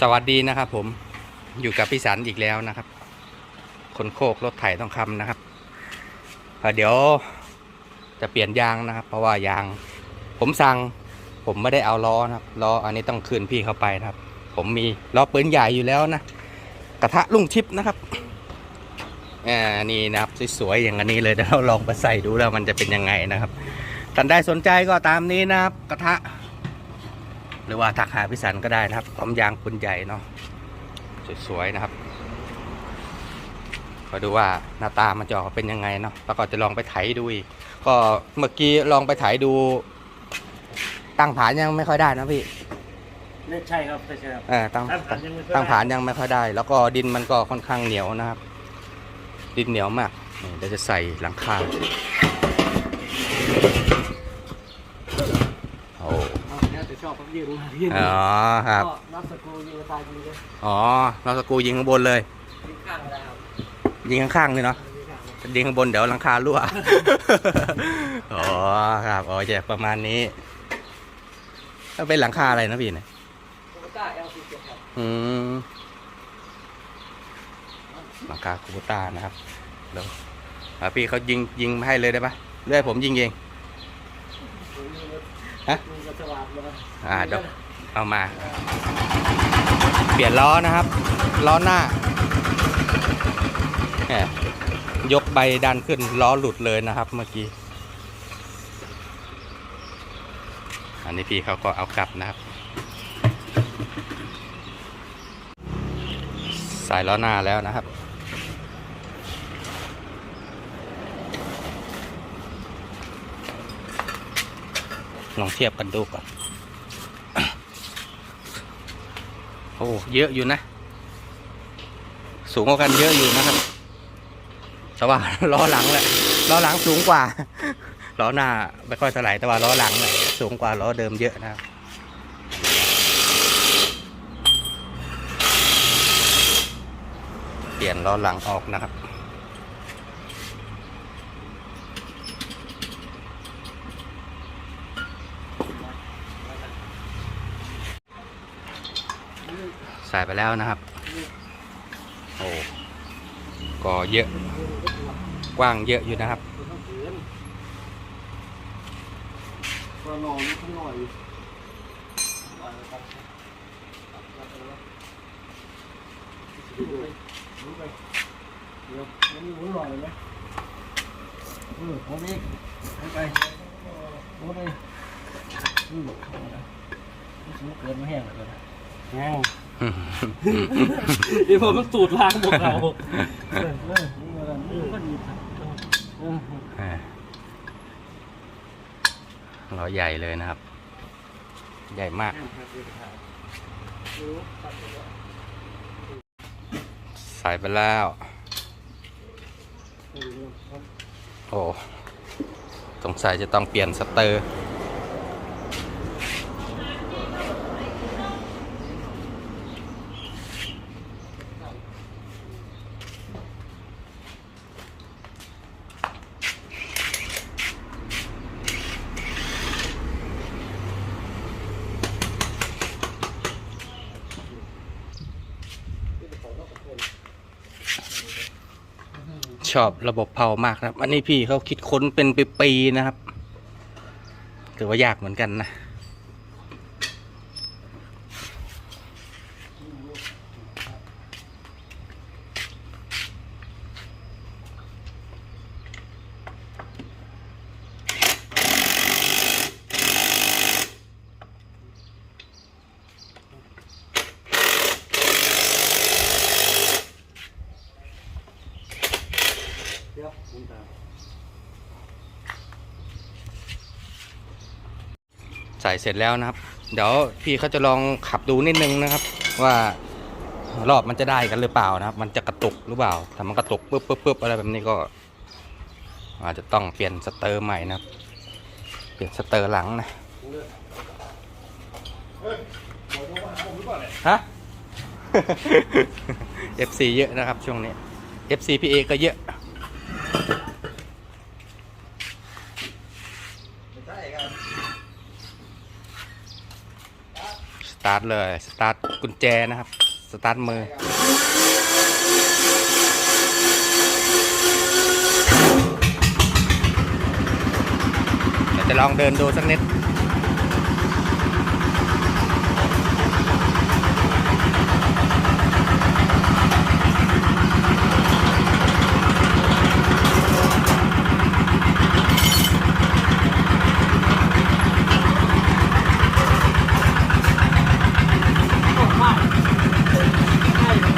สวัสดีนะครับผมอยู่กับพี่สันอีกแล้วนะครับ คนโคกรถไถต้องคำนะครับเเดี๋ยวจะเปลี่ยนยางนะครับ เพราะว่ายาง ผมสั่งผมไม่ได้เอาล้อนะครับล้ออันนี้ต้องคืนพี่เข้าไปนะครับ ผมมีล้อปืนใหญ่อยู่แล้วนะกระทะลุ่งทิพย์นะครับอ่านี่นะครับสวยๆอย่างอันนี้เลยเดี๋ยวเราลองไปใส่ดูแล้วมันจะเป็นยังไงนะครับท่านใดสนใจก็ตามนี้นะครับ กระทะ หรือว่าทักหาพิสันก็ได้นะครับพร้อมยางปืนใหญ่เนาะสวยๆนะครับมาดูว่าหน้าตามันจะออกมาเป็นยังไงเนาะแล้วก็จะลองไปไถดูอีกก็เมื่อกี้ลองไปไถดู ตั้งผานยังไม่ค่อยได้นะพี่นี่ใช่ครับใช่ครับเออตั้งตั้งผานยังไม่ค่อยได้ตั้งผานยังไม่ค่อยได้ แล้วก็ดินมันก็ค่อนข้างเหนียวนะครับ ดินเหนียวมากนี่เดี๋ยวจะใส่หลังคาโอ้เอา เนี่ยจะชอบครับยืนมายืนอ๋อครับก็นับสกรูยิงกระตายยิงเลยอ๋อเราสกรูยิงข้างบนเลย ยิงข้างก็ได้ครับยิงข้างๆเลยเนาะยิงข้างเลยยิงข้างบนเดี๋ยวหลังคารั่ว อ๋อครับอ๋อจะประมาณนี้ถ้าเป็นหลังคาอะไรนะพี่เนี่ยโคต้าเอลซีเจ็ดครับอืมหลังคาคูโบต้านะครับเดี๋ยวอะพี่เขายิงยิงมาให้เลยได้ปะเรื่อยผมยิงเอง ฮะยิงกระอ่าเดี๋ยวเอามา เปลี่ยนล้อนะครับ ล้อหน้าแหมยกใบดันขึ้นล้อหลุดเลยนะครับ เมื่อกี้ อันนี้พี่เขาก็เอากลับนะครับ สายล้อหน้าแล้วนะครับ ลองเทียบกันดูก่อนโอ้เยอะอยู่นะ สูงกว่ากันเยอะอยู่นะครับแต่ว่าล้อหลังแหละล้อหลังสูงกว่าล้อหน้าไม่ค่อยเท่าไหร่แต่ว่าล้อหลังเนี่ยสูงกว่าล้อเดิมเยอะนะครับเปลี่ยนล้อหลังออกนะครับ ใส่ไปแล้วนะครับ โอ้ก็เยอะกว้างเยอะอยู่นะครับต้องเขียนก็นอนข้างหน่อยหน่อยนะครับรู้ไปเดี๋ยวมันมีหัวหน่อยไหมเออผมอีกไปไปหัวไปอืมเข้ามาแล้งเกินไม่แห้ง เลยนะแห้งนี่ผมมันสูตรล้างหมดเราเออเออนี่มาแล้วนี่ก็ดีครับเอออ่าใหญ่เลยนะครับ ใหญ่มาก ใส่ไปแล้ว โอ้สงสัยจะต้องเปลี่ยนสเตอร์ ชอบระบบเผามากนะครับ อันนี้พี่เขาคิดค้นเป็นปีๆนะครับถือว่ายากเหมือนกันนะ เดี๋ยวผมตามใส่เสร็จแล้วนะครับ เดี๋ยวพี่เขาจะลองขับดูนิดนึงนะครับ ว่ารอบมันจะได้กันหรือเปล่านะครับ มันจะกระตุกหรือเปล่าถ้ามันกระตุกปุ๊บปุ๊บปุ๊บอะไรแบบนี้ก็ อาจจะต้องเปลี่ยนสเตอร์ใหม่นะครับ เปลี่ยนสเตอร์หลังนะฮะ FC เยอะนะครับช่วงนี้ FC PA ก็เยอะ สตาร์ทเลย สตาร์ทกุญแจนะครับ สตาร์ทมือ เดี๋ยวจะลองเดินดูสักนิด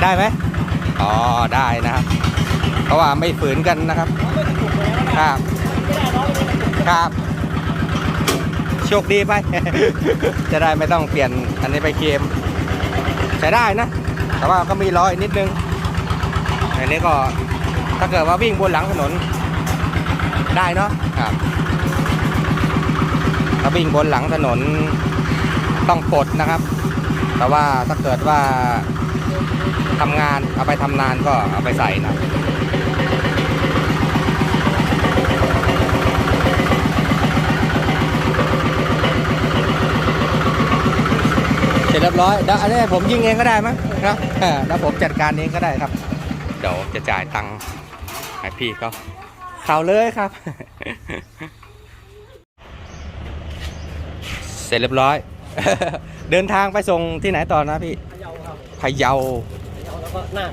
ได้ไหมอ๋อได้นะครับ เพราะว่าไม่ฝืนกันนะครับ ครับครับโชคดีไป จะได้ไม่ต้องเปลี่ยนอันนี้ไปเกมใช้ได้นะ แต่ว่าก็มีรอยนิดนึงอันนี้ก็ถ้าเกิดว่าวิ่งบนหลังถนน ได้เนาะครับถ้าวิ่งบนหลังถนนต้องปลดนะครับ แต่ว่าถ้าเกิดว่าทำงานเอาไปทำนานก็เอาไปใส่นะเสร็จเรียบร้อยเดี๋ยวอันนี้ผมยิงเองก็ได้มั้งนะเออแล้วผมจัดการเองก็ได้ครับ เดี๋ยวจะจ่ายตังค์ให้พี่เขาเข้าเลยครับ เสร็จเรียบร้อย เดินทางไปส่งที่ไหนต่อนะพี่พะเยาครับพะเยาพะเยาแล้วก็น่าน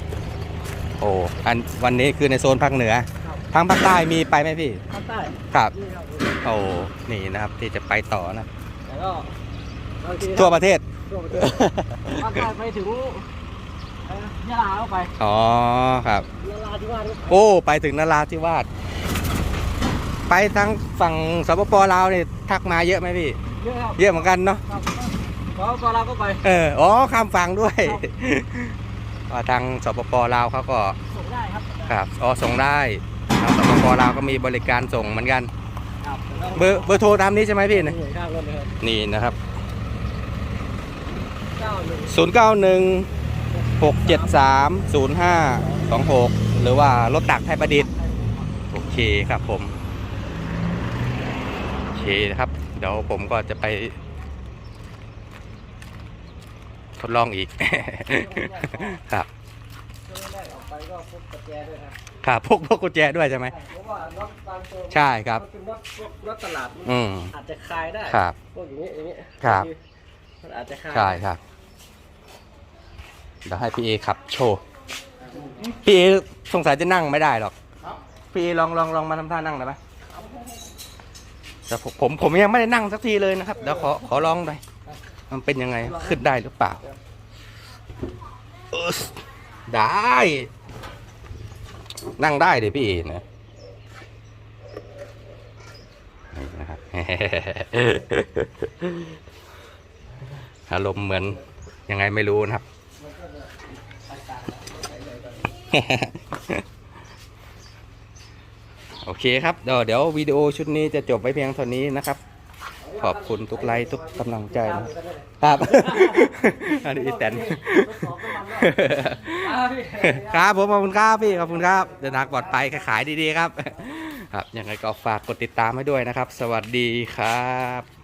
โอ้อันวันนี้คือในโซนภาคเหนือครับทางภาคใต้มีไปไหมพี่ภาคใต้ครับนี่ครับโอ้นี่นะครับที่จะไปต่อนะแล้วก็บางทีทั่วประเทศทั่วประเทศภาคใต้ไปถึงเอ่อยะลาก็ไปอ๋อครับยะลาที่ว่าสก็ไปโอ้ไปถึงนราธิวาสไปทางฝั่งสปปลาวเนี่ยทักมาเยอะไหมพี่ เยอะครับเยอะเหมือนกันเนาะครับ ก็ก็เราก็ไป เอออ๋อข้ามฝั่งด้วยครับว่าทางสปปลาวเขาก็ส่งได้ครับครับอ๋อส่งได้ทางสปปลาวก็มีบริการส่งเหมือนกันครับเบอร์เบอร์โทรตามนี้ใช่ไหมพี่นี่ข้างรถเลยครับนี่นะครับเก้าหนึ่ง091 673 0526 หรือว่ารถตักไทยประดิษฐ์ โอเคครับผม โอเคนะครับ เดี๋ยวผมก็จะไป ทดลองอีก ครับช่วงแรกออกไปก็พบกระแจด้วยครับครับพกพกกุญแจด้วยใช่ไหมเพราะว่ารถบางตัวใช่ครับมันเป็นรถพวกรถตลาดอืมอาจจะคลายได้ครับพวกอย่างนี้อย่างนี้ครับมันอาจจะคลายใช่ครับเดี๋ยวให้พี่เอขับโชว์พี่เอสงสัยจะนั่งไม่ได้หรอกพี่เอลองลองลองมาทำท่านั่งได้ไหมแต่ผมผมผมยังไม่ได้นั่งสักทีเลยนะครับเดี๋ยวขอขอลองหน่อย มันเป็นยังไงขึ้นได้หรือเปล่าเออได้ นั่งได้เดี๋ยวพี่เอนะนี่นะครับอารมณ์เหมือนยังไงไม่รู้นะครับโอเคครับเดี๋ยวเดี๋ยววิดีโอชุดนี้จะจบไว้เพียงเท่านี้นะครับ ขอบคุณทุกไลค์ทุกกำลังใจนะครับ อันนี้แตนครับผมขอบคุณครับพี่ขอบคุณครับเดินทางปลอดภัยขายดีๆครับ ครับยังไงก็ฝากกดติดตามให้ด้วยนะครับ สวัสดีครับ